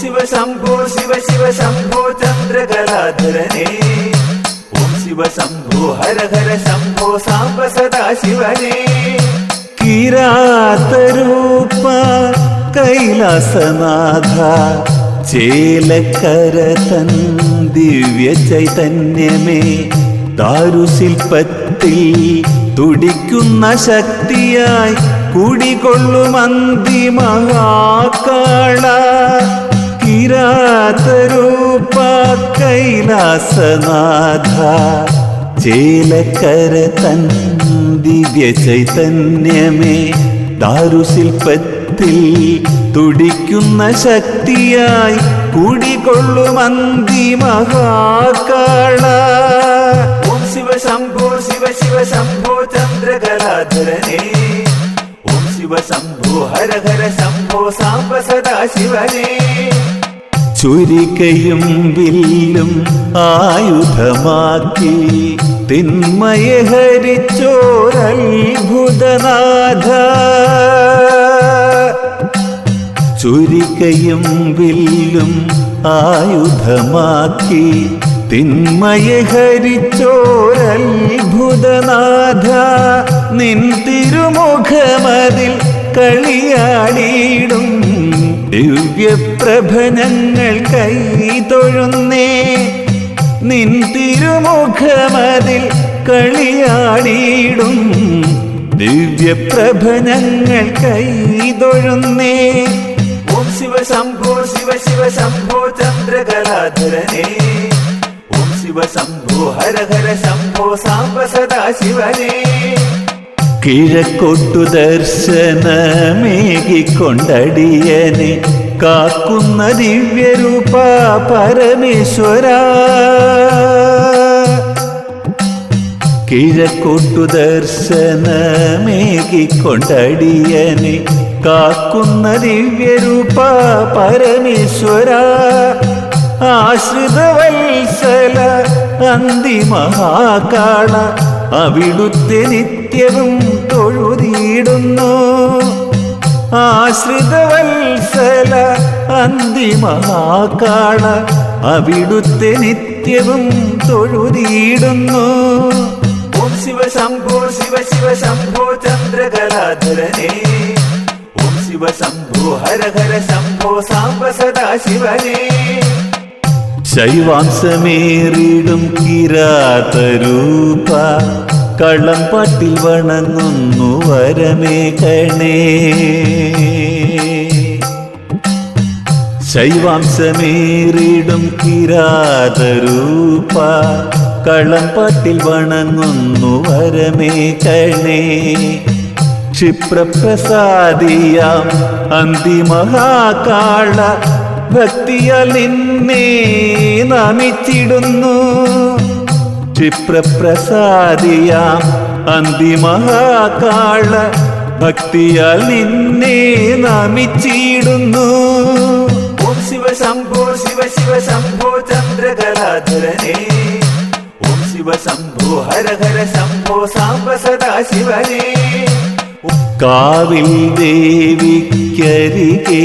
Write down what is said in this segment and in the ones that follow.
ശിവ ശംഭോ ശിവ ശിവ ശംഭോ ചന്ദ്രകലാധരനേ. ഓം ശിവ ശംഭോ ഹര ഹര ശംഭോ സാംബ സദാ ശിവനേ. കിരാതരൂപ കൈലാസനാഥ ചേലക്കര തൻ ദിവ്യ ചൈതന്യമേ ദാരുശില്പത്തിൽ തുടിക്കുന്ന ശക്തിയായി കുടികൊള്ളുമന്തി മഹാകാള കിരാതരൂപ കൈലാസനാഥ ചേലക്കര തൻ ദിവ്യ ചൈതന്യമേ ദാരുശില്പത്തിൽ തുടിക്കുന്ന ശക്തിയായി കുടികൊള്ളുമന്തി മഹാകാള ഓം ശിവ ശംഭോ ശിവ ശിവ ശംഭോ ചന്ദ്രകലാധരനേ. ഓം ശിവ ശംഭോ ഹര ഹര ശംഭോ സാംബ സദാ ശിവനേ ചുരികയും വില്ലും ആയുധമാക്കി തിന്മയെ ഹരിച്ചോരത്ഭുതനാഥ. ചുരികയും വില്ലും ആയുധമാക്കി തിന്മയെ ഹരിച്ചോരത്ഭുതനാഥ. നിൻ തിരുമുഖമതിൽ കളിയാടിയിടും ദിവ്യപ്രഭനങ്ങൾ കൈ തൊഴുന്നേ നിൻ തിരുമുഖമതിൽ കളിയാടിയിടും. ദിവ്യപ്രഭനങ്ങൾ കൈ തൊഴുന്നേ ഓം ശിവ ശംഭോ ശിവ ശിവ ശംഭോ ചന്ദ്രകലാധരനേ. ഓം ശിവ ശംഭോ ഹര ഹര ശംഭോ സാംബ സദാ ശിവനേ. കിഴക്കൊട്ടു ദർശനമേകിക്കൊണ്ടടിയനെ കാക്കുന്ന ദിവ്യരൂപ പരമേശ്വര. കിഴക്കൊട്ടു ദർശനമേകിക്കൊണ്ടടിയനെ കാക്കുന്ന ദിവ്യരൂപ പരമേശ്വര. ആശ്രിതവത്സല അന്തിമഹാകാള അവിടുത്തെ നിത്യവും തൊഴുതിയിടുന്നു. ആശ്രിതവത്സല അന്തിമഹാകാള അവിടുത്തെ നിത്യവും തൊഴുതിയിടുന്നു. ഓം ശിവ ശംഭോ ശിവ ശിവ ശംഭോ ചന്ദ്രകലാധരനേ. ഓം ശിവ ശംഭോ ഹര ഹര ശംഭോ സാംബ സദാശിവനെ. ശൈവാംശമേറിടും കിരാതരൂപ. കള്ളംപാട്ടിൽ വണങ്ങുന്നു വരമേ കണേ ശൈവാംശമേറിടും കിരാതരൂപ കള്ളംപാട്ടിൽ വണങ്ങുന്നു വരമേകണേ ക്ഷിപ്രപ്രസാദിയാം അന്തിമഹാകാള ഭക്തിയാൽ നിന്നെ നമിച്ചിടുന്നു. ക്ഷിപ്രപ്രസാദിയാം അന്തിമഹാകാള. ഭക്തിയാൽ നിന്നെ നമിച്ചിടുന്നു. ഓം ശിവ ശംഭോ ശിവ ശിവ ശംഭോ ചന്ദ്രകലാധരനെ. ഓം ശിവ ശംഭോ ഹര ഹര ശംഭോ സാംബ സദാ ശിവനേ. കാവിൽ ദേവിക്കരികെ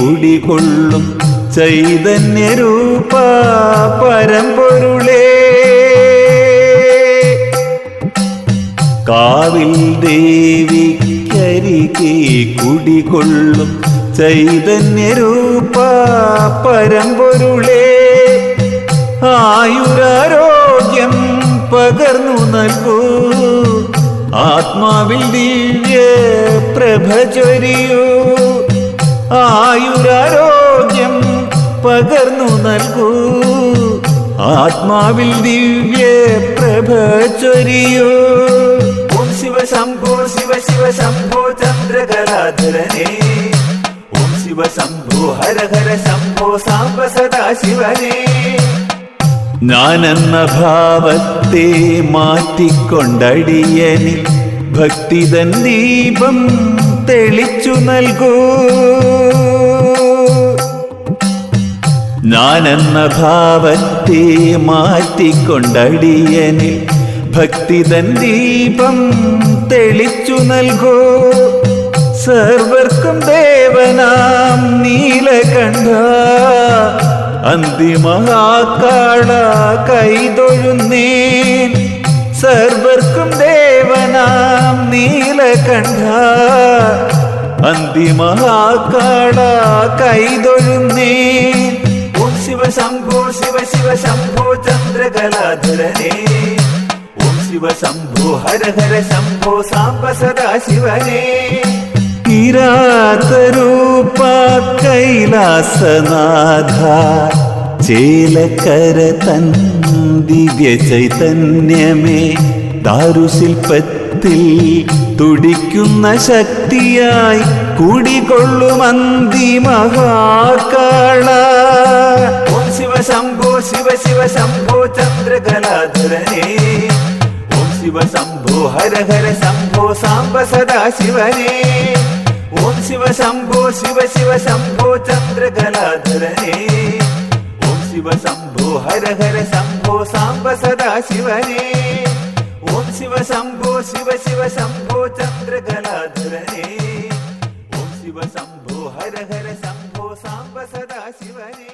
കുടികൊള്ളും ചൈതന്യരൂപ പരമ്പൊരുളേ. കാവിൽ ദേവിക്കരികെ കുടികൊള്ളും ചൈതന്യരൂപ പരമ്പൊരുളേ. ആയുരാരോഗ്യം പകർന്നു നൽകൂ. ആത്മാവിൽ ദിവ്യ പ്രഭ ചൊരിയൂ. ആയുരാരോഗ്യം പകർന്നു നൽകൂ. ആത്മാവിൽ ദിവ്യ പ്രഭ ചൊരിയൂ. ശംഭോ ശിവ ശിവ ശംഭോ ചന്ദ്രകലാധരനേ ഓം ശിവ ശംഭോ ഹര ഹര ശംഭോ സാംബ സദാശിവനേ. ഞാനെന്ന ഭാവത്തെ മാറ്റിക്കൊണ്ടടിയനി ഭക്തിതൻ ദീപം തെളിച്ചു നൽകൂ. ഞാനെന്ന ഭാവത്തെ മാറ്റിക്കൊണ്ടടിയനിൽ ഭക്തിതൻ ദീപം തെളിച്ചു നൽകൂ. സർവർക്കും ദേവനാം നീലകണ്ഠ കാട കൈതൊഴുന്നേൻ. സർവർക്കും ദേവനാം നീലകണ്ഠ അന്തിമഹാക്കാള കൈതൊഴുന്നേൻ. ഓം ശിവ ശംഭോ ശിവ ശിവ ശംഭോ ചന്ദ്രകലാധരനേ. ശിവ ശംഭോ ഹര ഹര ശംഭോ സാംബ സദാ ശിവനേ കിരാതരൂപ കൈലാസനാഥ ചേലക്കര തൻ ദിവ്യ ചൈതന്യമേ. ദാരുശില്പത്തിൽ തുടിക്കുന്ന ശക്തിയായി കുടികൊള്ളുമന്തി മഹാകാള ശിവ ശംഭോ ശിവ ശിവ ശംഭോ ചന്ദ്രകലാധരനേ. ഓം ശിവ ശംഭോ ഹര ഹര ശംഭോ സാംബ സദാ ശിവനേ ഓം ശിവ ശംഭോ ശിവ ശിവ ശംഭോ ചന്ദ്രകലാധരനേ ഓം ശിവ ശംഭോ ഹര ഹര ശംഭോ സാംബ സദാ ശിവനേ ഓം ശിവ ശംഭോ ശിവ ശിവ ശംഭോ ചന്ദ്രകലാധരനേ ഓം ശിവ ശംഭോ ഹര ഹര ശംഭോ സാംബ സദാ ശിവനേ